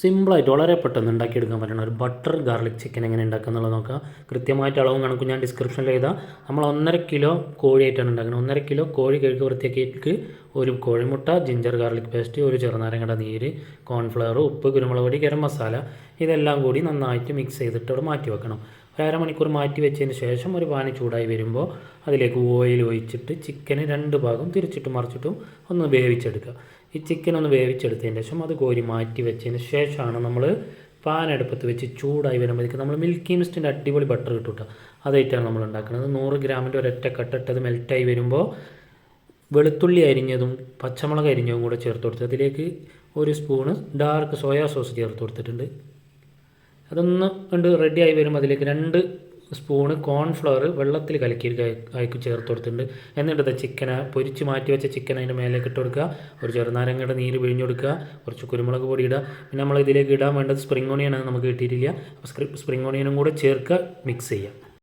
സിമ്പിളായിട്ട് വളരെ പെട്ടെന്ന് ഉണ്ടാക്കിയെടുക്കാൻ പറ്റുന്ന ഒരു ബട്ടർ ഗാർലിക് ചിക്കൻ എങ്ങനെ ഉണ്ടാക്കുക എന്നുള്ളത് നോക്കാം കൃത്യമായിട്ട് അളവും കണക്കും ഞാൻ ഡിസ്ക്രിപ്ഷനിൽ എഴുതാം. നമ്മൾ ഒന്നര കിലോ കോഴിയായിട്ടാണ് ഉണ്ടാക്കുന്നത്. ഒന്നര കിലോ കോഴി കഴുകി വൃത്തിയാക്കിയിട്ട് ഒരു കോഴിമുട്ട ജിഞ്ചർ ഗാർലിക് പേസ്റ്റ് ഒരു ചെറുനാരങ്ങയുടെ നീര് കോൺഫ്ലവർ ഉപ്പ് കുരുമുളക് പൊടി ഗരം മസാല ഇതെല്ലാം കൂടി നന്നായിട്ട് മിക്സ് ചെയ്തിട്ട് അവിടെ മാറ്റി വെക്കണം. ഒരു അരമണിക്കൂർ മാറ്റി വെച്ചതിന് ശേഷം ഒരു പാനി ചൂടായി വരുമ്പോൾ അതിലേക്ക് ഓയിൽ ഒഴിച്ചിട്ട് ചിക്കന് രണ്ട് ഭാഗം തിരിച്ചിട്ട് മറിച്ചിട്ടും ഒന്ന് വേവിച്ചെടുക്കുക. ഈ ചിക്കൻ ഒന്ന് വേവിച്ചെടുത്തതിന് ശേഷം അത് കോരി മാറ്റി വെച്ചതിന് ശേഷമാണ് നമ്മൾ പാൻ അടുപ്പത്ത് വെച്ച് ചൂടായി വരുമ്പോഴേക്ക് നമ്മൾ മിൽക്കി മിസ്റ്റിന്റെ അടിപൊളി ബട്ടർ കിട്ടും കേട്ടോ അതായിട്ടാണ് നമ്മൾ ഉണ്ടാക്കുന്നത്. നൂറ് ഗ്രാമിന്റെ ഒരൊറ്റ കട്ടിട്ടത് മെൽറ്റായി വരുമ്പോൾ വെളുത്തുള്ളി അരിഞ്ഞതും പച്ചമുളക് അരിഞ്ഞതും കൂടെ ചേർത്ത് കൊടുത്ത് അതിലേക്ക് ഒരു സ്പൂണ് ഡാർക്ക് സോയാ സോസ് ചേർത്ത് കൊടുത്തിട്ടുണ്ട്. അതൊന്ന് കണ്ട് റെഡിയായി വരുമ്പോൾ അതിലേക്ക് രണ്ട് സ്പൂണ് കോൺഫ്ലവർ വെള്ളത്തിൽ കലക്കി അയക്ക് ചേർത്ത് കൊടുത്തിട്ടുണ്ട്. എന്നിട്ട് അത് ചിക്കനെ പൊരിച്ച് മാറ്റി വെച്ച ചിക്കൻ അതിന്റെ മേലേക്ക് ഇട്ട് കൊടുക്കുക. ഒരു ചെറുനാരങ്ങയുടെ നീര് പിഴിഞ്ഞ് കൊടുക്കുക. കുറച്ച് കുരുമുളക് പൊടി ഇടുക. പിന്നെ നമ്മൾ ഇതിലേക്ക് ഇടാൻ വേണ്ടത് സ്പ്രിംഗ് ഓണിയനാണ് നമുക്ക് കിട്ടിയിട്ടില്ല. അപ്പോൾ സ്പ്രിംഗ് ഓണിയനും കൂടെ ചേർക്കുക മിക്സ് ചെയ്യുക.